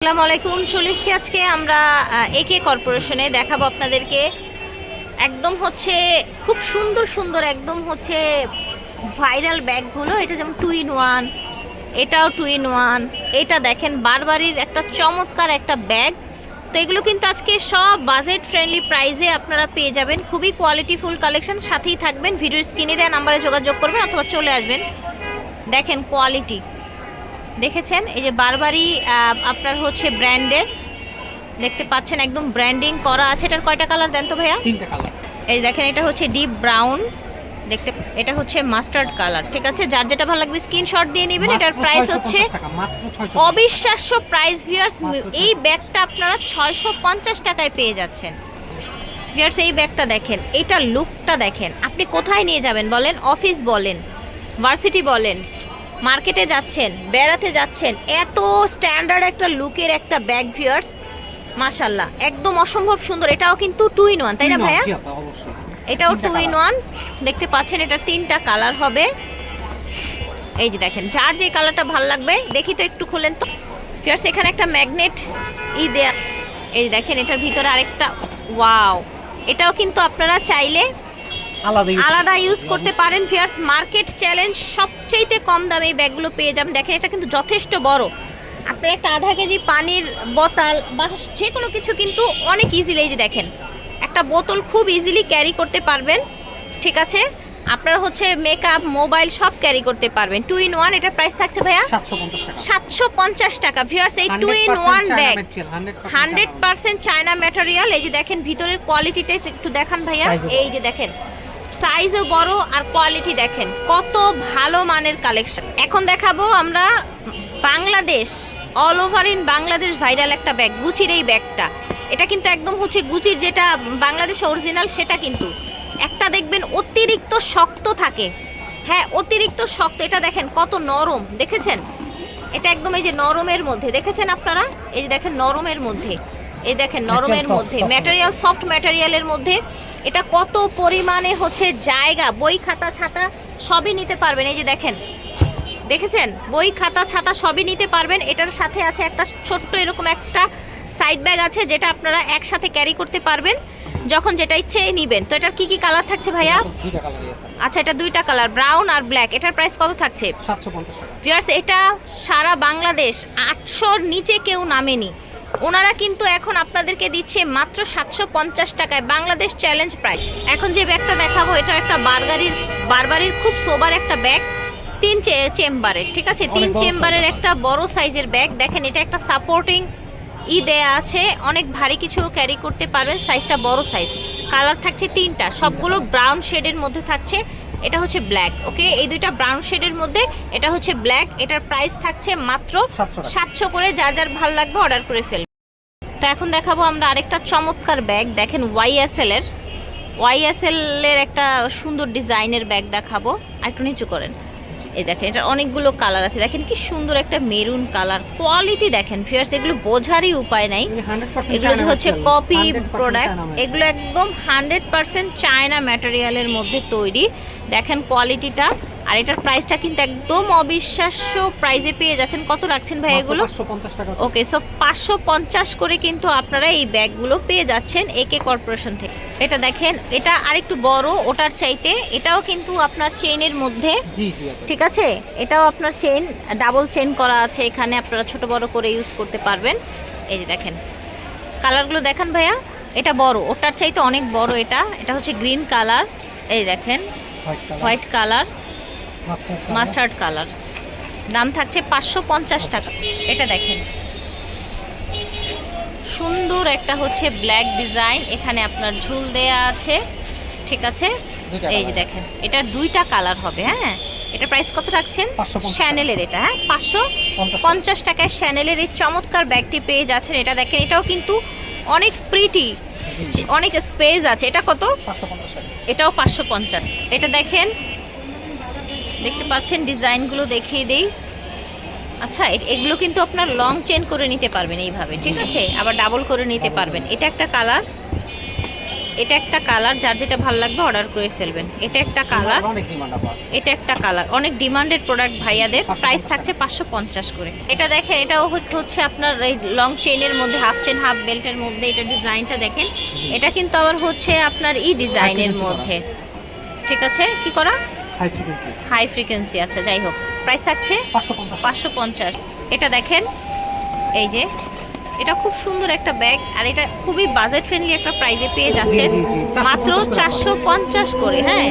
আসসালামু আলাইকুম, চলে আজকে আমরা একে কর্পোরেশনে দেখাবো আপনাদেরকে। একদম হচ্ছে, খুব সুন্দর সুন্দর, একদম হচ্ছে ভাইরাল ব্যাগগুলো। এটা যেমন টু ইন ওয়ান এটাও টু ইন ওয়ান এটা দেখেন বারবারির একটা চমৎকার একটা ব্যাগ। তো এগুলো কিন্তু আজকে সব বাজেট ফ্রেন্ডলি প্রাইসে আপনারা পেয়ে যাবেন। খুবই কোয়ালিটিফুল কালেকশন সাথেই থাকবেন। ভিডিওর স্ক্রিনে দেওয়া নাম্বারে যোগাযোগ করবেন অথবা চলে আসবেন। দেখেন কোয়ালিটি দেখেছেন? এই যে বারবারই আপনার হচ্ছে ব্র্যান্ডের দেখতে পাচ্ছেন একদম ব্র্যান্ডিং করা আছে। এটার কয়টা কালার দেন তো ভাইয়া? তিনটা কালার। এই দেখেন এটা হচ্ছে ডিপ ব্রাউন দেখতে এটা হচ্ছে মাস্টার্ড কালার ঠিক আছে? যার যেটা ভালো লাগবে স্ক্রিনশট দিয়ে নেবেন। এটার প্রাইস হচ্ছে অবিশ্বাস্য প্রাইস ভিউয়ার্স এই ব্যাগটা আপনারা ছয়শো পঞ্চাশ টাকায় পেয়ে যাচ্ছেন। ভিউয়ার্স এই ব্যাগটা দেখেন এটার লুকটা দেখেন। আপনি কোথায় নিয়ে যাবেন বলেন? অফিস বলেন ভার্সিটি বলেন মার্কেটে যাচ্ছেন বেড়াতে যাচ্ছেন এত স্ট্যান্ডার্ড একটা লুকের একটা ব্যাগ ভিউয়ার্স মাশাল্লাহ একদম অসম্ভব সুন্দর এটাও কিন্তু টু ইন ওয়ান তাই না ভাইয়া? এটাও টু ইন ওয়ান দেখতে পাচ্ছেন এটা তিনটা কালার হবে। এই যে দেখেন যার যে কালারটা ভালো লাগবে দেখি তো একটু খুলেন তো। ফিয়ার্স এখানে একটা ম্যাগনেট ই দেয়া এই দেখেন এটার ভিতরে আরেকটা ওয়াও এটাও কিন্তু আপনারা চাইলে আলাদা ইউজ করতে পারেন। ফিয়ার্স মার্কেট চ্যালেঞ্জ সবচেয়েতে কম দামে এই ব্যাগগুলো পেয়ে যাবেন। দেখেন এটা কিন্তু যথেষ্ট বড়। আপনার একটা আধা কেজি পানির বোতল বা যে কোনো কিছু কিন্তু অনেক ইজিলি এই যে দেখেন একটা বোতল খুব ইজিলি ক্যারি করতে পারবেন। ঠিক আছে? আপনার হচ্ছে মেকআপ মোবাইল সব ক্যারি করতে পারবেন। টু ইন ওয়ান এটার প্রাইস থাকছে ভাইয়া সাতশো পঞ্চাশ টাকা। ভিউয়ার্স এই two in one bag hundred percent China material এই যে দেখেন ভিতরের কোয়ালিটিটা একটু দেখান ভাইয়া। এই যে দেখেন সাইজও বড় আর কোয়ালিটি দেখেন। কত ভালো মানের কালেকশন এখন দেখাবো আমরা Bangladesh all over in Bangladesh viral একটা ব্যাগ গুচির এই ব্যাগটা এটা কিন্তু একদম হচ্ছে গুচির যেটা বাংলাদেশ অরিজিনাল সেটা কিন্তু। একটা দেখবেন অতিরিক্ত শক্ত থাকে। হ্যাঁ অতিরিক্ত শক্ত। এটা দেখেন কত নরম দেখেছেন? এটা একদম এই যে নরমের মধ্যে। দেখেছেন আপনারা? এই যে দেখেন নরমের মধ্যে। এই দেখেন নরমের মধ্যে. ম্যাটেরিয়াল সফট ম্যাটেরিয়ালের মধ্যে এটা কত পরিমাণে হচ্ছে জায়গা? বই খাতা ছাতা সবই নিতে পারবেন। এই যে দেখেন দেখেছেন? বই খাতা ছাতা সবই নিতে পারবেন। এটার সাথে আছে একটা ছোট্ট এরকম একটা সাইড ব্যাগ আছে যেটা আপনারা একসাথে ক্যারি করতে পারবেন যখন যেটা ইচ্ছে নিবেন। তো এটার কি কি কালার থাকছে ভাইয়া? আচ্ছা এটা দুইটা কালার ব্রাউন আর ব্ল্যাক এটার প্রাইস কত থাকছে? 750 টাকা। ভিউয়ার্স এটা সারা বাংলাদেশ আটশোর নিচে কেউ নামেনি। ওনারা কিন্তু এখন আপনাদেরকে দিচ্ছে মাত্র সাতশো পঞ্চাশ টাকায় বাংলাদেশ চ্যালেঞ্জ প্রাইস এখন যে ব্যাগটা দেখাবো এটা একটা বারগারির বারবারির খুব সোবার একটা ব্যাগ তিন চেম্বারের ঠিক আছে? তিন চেম্বারের একটা বড় সাইজের ব্যাগ। দেখেন এটা একটা সাপোর্টিং ই দেয়া আছে। অনেক ভারী কিছু ক্যারি করতে পারবেন। সাইজটা বড় সাইজ কালার থাকছে তিনটা। সবগুলো ব্রাউন শেডের মধ্যে থাকছে। এটা হচ্ছে ব্ল্যাক ওকে এই দুইটা ব্রাউন শেডের মধ্যে এটা হচ্ছে ব্ল্যাক এটার প্রাইস থাকছে মাত্র সাতশো করে। যার যার ভালো লাগবে অর্ডার করে ফেলবে তো এখন দেখাবো আমরা আরেকটা চমৎকার ব্যাগ দেখেন ওয়াইএসএল এর। ওয়াইএসএল এর একটা সুন্দর ডিজাইনের ব্যাগ দেখাবো। একটু নিচু করেন। এই দেখেন এটা অনেকগুলো কালার আছে। দেখেন কি সুন্দর একটা মেরুন কালার কোয়ালিটি দেখেন ফিয়ার্স এগুলো বোঝারই উপায় নাই। এগুলো হচ্ছে কপি প্রোডাক্ট এগুলো একদম হান্ড্রেড পার্সেন্ট চায়না ম্যাটেরিয়ালের মধ্যে তৈরি। দেখেন কোয়ালিটিটা আর এটার প্রাইসটা কিন্তু একদম অবিশ্বাস্য প্রাইসে পেয়ে যাচ্ছেন। কত রাখছেন ভাই এগুলো? ওকে সো পাঁচশো পঞ্চাশ করে কিন্তু আপনারা এই ব্যাগগুলো পেয়ে যাচ্ছেন একে কর্পোরেশন থেকে। এটা দেখেন এটা আরেকটু বড় ওটার চাইতে এটাও কিন্তু আপনার চেইনের মধ্যে। ঠিক আছে? এটাও আপনার চেইন ডাবল চেইন করা আছে এখানে আপনারা ছোট বড় করে ইউজ করতে পারবেন। এই যে দেখেন কালারগুলো দেখান ভাইয়া এটা বড় ওটার চাইতে অনেক বড় এটা। এটা হচ্ছে গ্রিন কালার এই দেখেন হোয়াইট কালার মাস্টার্ড কালার দাম থাকছে পাঁচশো পঞ্চাশ টাকা। এটা দেখেন। সুন্দর একটা হচ্ছে ব্ল্যাক ডিজাইন এখানে আপনার ঝুল দেয়া আছে। ঠিক আছে? এই যে দেখেন এটার দুইটা কালার হবে হ্যাঁ? এটা প্রাইস কত রাখছেন? শ্যানেলের এটা হ্যাঁ? পাঁচশো পঞ্চাশ পঞ্চাশ টাকায় শ্যানেলের এই চমৎকার ব্যাগটি পেয়ে যাচ্ছেন। এটা দেখেন এটাও কিন্তু অনেক প্রিটি অনেক স্পেস আছে। এটা কত? এটাও পাঁচশো পঞ্চাশ। এটা দেখেন দেখতে পাচ্ছেন ডিজাইনগুলো দেখিয়ে দেই। আচ্ছা এগুলো কিন্তু আপনার লং চেন করে নিতে পারবেন এইভাবে ঠিক আছে? আবার ডাবল করে নিতে পারবেন। এটা একটা কালার এটা একটা কালার যার যেটা ভালো লাগবে অর্ডার করে ফেলবেন। এটা একটা কালার এটা একটা কালার অনেক ডিমান্ডেড প্রোডাক্ট ভাইয়াদের। প্রাইস থাকছে পাঁচশো পঞ্চাশ করে। এটা দেখেন এটাও হচ্ছে- হচ্ছে আপনার এই লং চেইনের মধ্যে হাফ চেন হাফ বেল্টের মধ্যে এটা ডিজাইনটা দেখেন। এটা কিন্তু আবার হচ্ছে আপনার ই ডিজাইনের মধ্যে। ঠিক আছে? কি করা? হাই ফ্রিকোয়েন্সি হাই ফ্রিকোয়েন্সি আচ্ছা যাই হোক প্রাইস থাকছে? পাঁচশো পঞ্চাশ। এটা দেখেন এই যে এটা খুব সুন্দর একটা ব্যাগ আর এটা খুবই বাজেট ফ্রেন্ডলি একটা প্রাইসে পেয়ে যাচ্ছেন। জি, জি, 450 মাত্র চারশো পঞ্চাশ করে হ্যাঁ।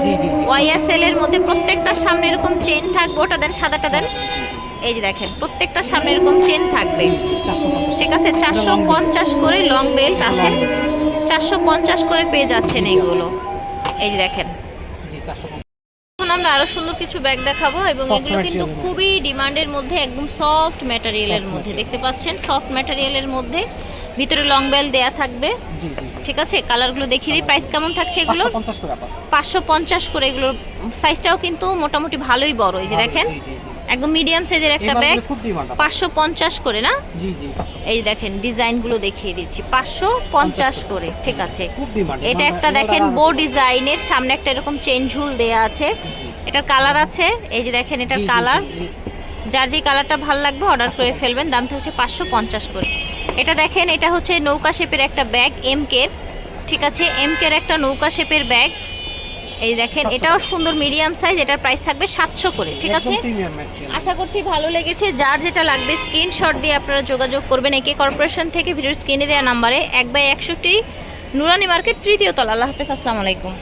ওয়াইএসএল এর মধ্যে প্রত্যেকটার সামনে এরকম চেন থাকবে ওটা দেন সাদাটা দেন। এই যে দেখেন প্রত্যেকটার সামনে এরকম চেন থাকবে। ঠিক আছে চারশো পঞ্চাশ করে লং বেল্ট আছে। চারশো পঞ্চাশ করে পেয়ে যাচ্ছেন এইগুলো এই যে দেখেন জি চারশো পঞ্চাশ এখন আমরা আরও সুন্দর কিছু ব্যাগ দেখাবো এবং এগুলো কিন্তু খুবই ডিমান্ডের মধ্যে একদম সফট ম্যাটেরিয়ালের মধ্যে। দেখতে পাচ্ছেন? সফট ম্যাটেরিয়ালের মধ্যে ভিতরে লং বেল দেয়া থাকবে। ঠিক আছে? কালারগুলো দেখিয়ে দিই। প্রাইস কেমন থাকছে এগুলো? পাঁচশো পঞ্চাশ করে এগুলোর সাইজটাও কিন্তু মোটামুটি ভালোই বড় এই যে দেখেন। একদম মিডিয়াম সাইজের একটা ব্যাগ পাঁচশো পঞ্চাশ করে না? এই দেখেন ডিজাইনগুলো দেখিয়ে দিচ্ছি। পাঁচশো পঞ্চাশ করে ঠিক আছে। এটা একটা দেখেন বো ডিজাইনের সামনে একটা এরকম চেন ঝুল দেয়া আছে। এটার কালার আছে এই যে দেখেন এটার কালার। যার যে কালারটা ভালো লাগবে অর্ডার করে ফেলবেন দাম থাকছে পাঁচশো পঞ্চাশ করে। এটা দেখেন এটা হচ্ছে নৌকা শেপের একটা ব্যাগ এম কের ঠিক আছে এম কের একটা নৌকা শেপের ব্যাগ। এই দেখেন এটাও সুন্দর মিডিয়াম সাইজ এটার প্রাইস থাকবে সাতশো করে ঠিক আছে? আশা করছি ভালো লেগেছে। যার যেটা লাগবে স্ক্রিনশট দিয়ে আপনারা যোগাযোগ করবেন একে কর্পোরেশন থেকে ভিডিওর স্ক্রিনে দেওয়া নাম্বারে এক বাই একষট্টি নুরানি মার্কেট তৃতীয় তলা। আল্লাহ হাফেজ আসসালামু আলাইকুম।